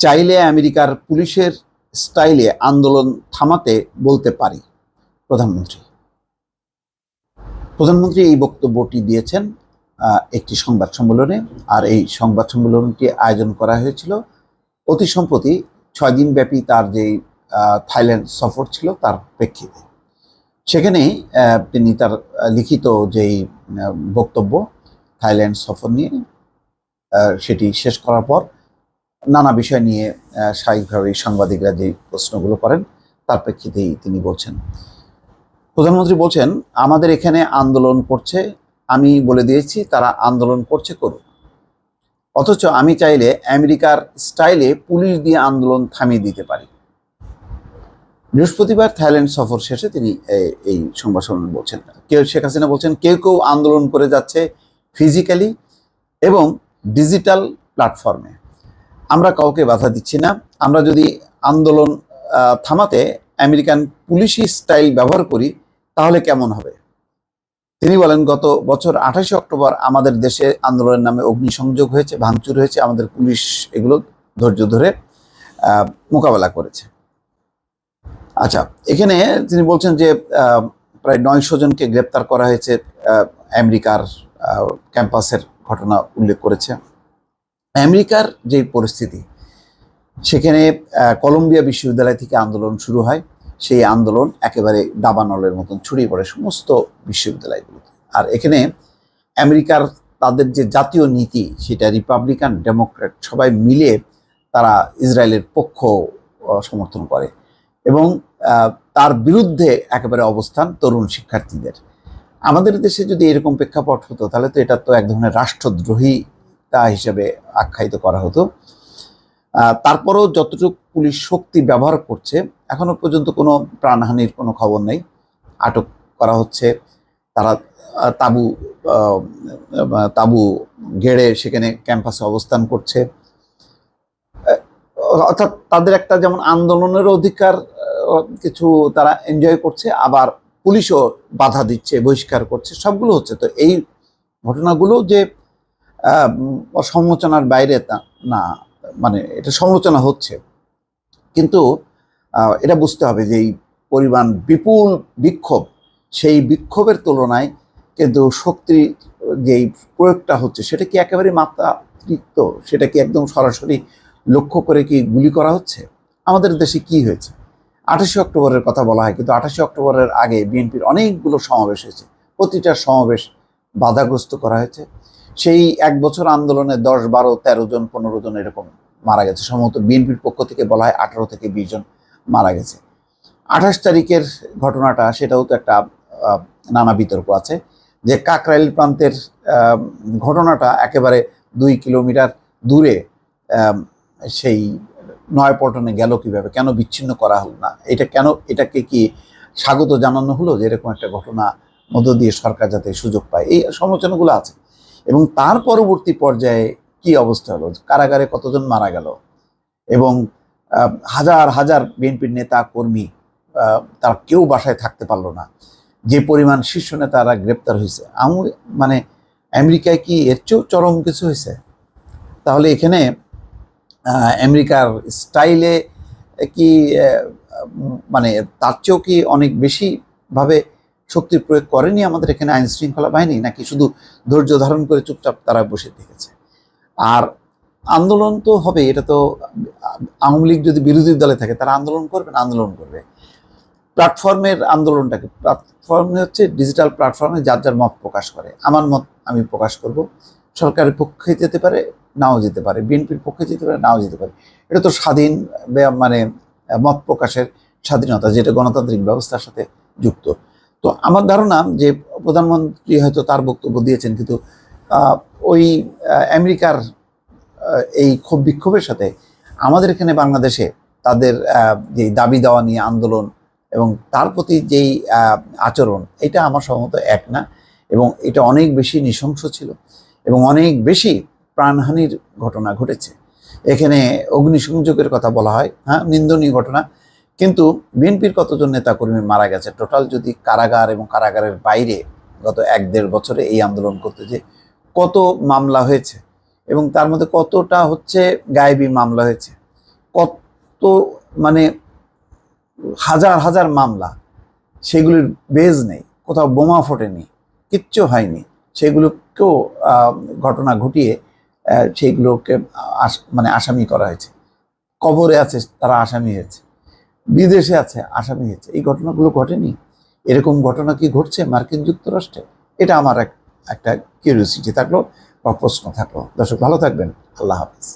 চাইলে আমেরিকার পুলিশের স্টাইলে আন্দোলন থামাতে বলতে পারি, প্রধানমন্ত্রী। প্রধানমন্ত্রী এই বক্তব্যটি দিয়েছেন একটি সংবাদ সম্মেলনে, আর এই সংবাদ সম্মেলনটি আয়োজন করা হয়েছিল অতি সম্প্রতি ছয় দিন ব্যাপী তার যে থাইল্যান্ড সফর ছিল তার প্রেক্ষিতে। সেখানেই তিনি তার লিখিত যেই বক্তব্য, থাইল্যান্ড সফর নিয়ে সেটি শেষ করার পর নানা বিষয় নিয়ে স্বাভাবিকভাবেই সাংবাদিকরা যে প্রশ্নগুলো করেন, তার প্রেক্ষিতেই তিনি বলছেন। প্রধানমন্ত্রী বলছেন, আমাদের এখানে আন্দোলন করছে, আমি বলে দিয়েছি, তারা আন্দোলন করছে করুক। অথচ আমি চাইলে আমেরিকার স্টাইলে পুলিশ দিয়ে আন্দোলন থামিয়ে দিতে পারি। বৃহস্পতিবার থাইল্যান্ড সফর শেষে তিনি এই সংবাদ সম্মেলন বলছেন, কেউ, শেখ হাসিনা বলছেন, কেউ কেউ আন্দোলন করে যাচ্ছে ফিজিক্যালি এবং ডিজিটাল প্ল্যাটফর্মে আমরা কাউকে বাধা দিচ্ছি না। আমরা যদি আন্দোলন থামাতে আমেরিকান পুলিশি স্টাইল ব্যবহার করি, তাহলে কেমন হবে? তিনি বলেন, গত বছর আঠাশে অক্টোবর আমাদের দেশে আন্দোলনের নামে অগ্নিসংযোগ হয়েছে, ভাঙচুর হয়েছে, আমাদের পুলিশ এগুলো ধৈর্য ধরে মোকাবেলা করেছে। আচ্ছা এখানে তিনি বলছেন যে প্রায় নয়শো জনকে গ্রেপ্তার করা হয়েছে আমেরিকার ক্যাম্পাসের ঘটনা উল্লেখ করেছে। আমেরিকার যে পরিস্থিতি, সেখানে কলম্বিয়া বিশ্ববিদ্যালয় থেকে আন্দোলন শুরু হয়। সেই আন্দোলন একেবারে দাবানলের মতন ছড়িয়ে পড়ে সমস্ত বিশ্ববিদ্যালয়গুলোতে। আর এখানে আমেরিকার তাদের যে জাতীয় নীতি, সেটা রিপাবলিকান ডেমোক্রেট সবাই মিলে তারা ইসরায়েলের পক্ষ সমর্থন করে। এবং তার বিরুদ্ধে একেবারে অবস্থান তরুণ শিক্ষার্থীদের। আমাদের দেশে যদি এরকম প্রেক্ষাপট হতো, তাহলে তো এটা তো এক ধরনের রাষ্ট্রদ্রোহিতা হিসেবে আখ্যায়িত করা হতো। তারপরেও যতটুকু পুলিশ শক্তি ব্যবহার করছে, এখনও পর্যন্ত কোনো প্রাণহানির কোনো খবর নেই। আটক করা হচ্ছে, তারা তাবু তাবু গেড়ে সেখানে ক্যাম্পাসে অবস্থান করছে। অর্থাৎ তাদের একটা যেমন আন্দোলনের অধিকার কিছু তারা এনজয় করছে, আবার পুলিশও বাধা দিচ্ছে, বহিষ্কার করছে, সবগুলো হচ্ছে। তো এই ঘটনাগুলো যে সমালোচনার বাইরে না মানে এটা সমালোচনা হচ্ছে। কিন্তু এটা বুঝতে হবে যে এই পরিমাণ বিপুল বিক্ষোভ, সেই বিক্ষোভের তুলনায় কিন্তু শক্তির যেই প্রয়োগটা হচ্ছে, সেটা কি একেবারে মাত্রাতিরিক্ত? সেটা কি একদম সরাসরি লক্ষ্য করে কি গুলি করা হচ্ছে? আমাদের দেশে কি হয়েছে? আঠাশে অক্টোবরের কথা বলা হয়, কিন্তু আঠাশে অক্টোবরের আগে বিএনপির অনেকগুলো সমাবেশ হয়েছে। প্রতিটা সমাবেশ বাধাগ্রস্ত করা হয়েছে। সেই এক বছর আন্দোলনে দশ, বারো, তেরো জন, পনেরো জন এরকম মারা গেছে। সম্ভবত বিএনপির পক্ষ থেকে বলা হয় আঠারো থেকে বিশ জন মারা গেছে। আঠাশ তারিখের ঘটনাটা, সেটাও তো একটা নানা বিতর্ক আছে যে কাকরাইল প্রান্তের ঘটনাটা একেবারে দুই কিলোমিটার দূরে সেই নয়াপল্টনে গেল কীভাবে? কেন বিচ্ছিন্ন করা হলো না? এটা কেন, এটাকে কি স্বাগত জানানো হলো যে এরকম একটা ঘটনা মধ্য দিয়ে সরকার যাতে সুযোগ পায়। এই সমালোচনাগুলো আছে। এবং তার পরবর্তী পর্যায়ে কি অবস্থা হলো? কারাগারে কতজন মারা গেল? এবং হাজার হাজার বিএনপির নেতা, কর্মী তার কেউ বাসায় থাকতে পারল না। যে পরিমাণ শীর্ষ নেতারা গ্রেপ্তার হয়েছে। আমি মানে আমেরিকায় কি এর চেয়েও চরম কিছু হয়েছে? তাহলে এখানে আমেরিকার স্টাইলে কি মানে তার চেয়েও কি অনেক বেশি ভাবে শক্তির প্রয়োগ করেনি আমাদের এখানে আইন শৃঙ্খলা বাহিনী, নাকি শুধু ধৈর্য ধারণ করে চুপচাপ তারা বসে থেকেছে? আর আন্দোলন তো হবে, এটা তো আওয়ামী লীগ যদি বিরোধী দলে থাকে, তারা আন্দোলন করবে না আন্দোলন করবে? প্ল্যাটফর্মের আন্দোলনটাকে, প্ল্যাটফর্মে হচ্ছে ডিজিটাল প্ল্যাটফর্মে যার যার মত প্রকাশ করে। আমার মত আমি প্রকাশ করব। সরকারের পক্ষে যেতে পারে, নাও যেতে পারে। বিএনপির পক্ষে যেতে পারে, নাও যেতে পারে। এটা তো স্বাধীন মানে মত প্রকাশের স্বাধীনতা, যেটা গণতান্ত্রিক ব্যবস্থার সাথে যুক্ত। তো আমার ধারণা যে প্রধানমন্ত্রী হয়তো তার বক্তব্য দিয়েছেন, কিন্তু ওই আমেরিকার এই ক্ষোভ বিক্ষোভের সাথে আমাদের এখানে বাংলাদেশে তাদের যে দাবি দেওয়া নিয়ে আন্দোলন এবং তার প্রতি যেই আচরণ, এটা আমার সম্ভবত এক না এবং এটা অনেক বেশি নৃশংস ছিল এবং অনেক বেশি প্রাণহানির ঘটনা ঘটেছে। এখানে অগ্নিসংযোগের কথা বলা হয় হ্যাঁ নিন্দনীয় ঘটনা। কিন্তু বিএনপির কতজন নেতাকর্মী মারা গেছে? টোটাল যদি কারাগার এবং কারাগারের বাইরে গত এক দেড় বছরে এই আন্দোলন করতে যে কত মামলা হয়েছে এবং তার মধ্যে কতটা হচ্ছে গায়েবী মামলা হয়েছে, কত মানে হাজার হাজার মামলা, সেগুলির বেজ নেই, কোথাও বোমা ফোটেনি, কিচ্ছু হয়নি। সেগুলোকেও ঘটনা ঘটিয়ে সেইগুলোকে মানে আসামি করা হয়েছে। কবরে আছে, তারা আসামি হয়েছে। বিদেশে আছে, আসামি হয়েছে। এই ঘটনাগুলো ঘটেনি? এরকম ঘটনা কি ঘটছে মার্কিন যুক্তরাষ্ট্রে? এটা আমার এক, একটা কিউরিয়াসিটি থাকল বা প্রশ্ন থাকল। দর্শক, ভালো থাকবেন। আল্লাহ হাফিজ।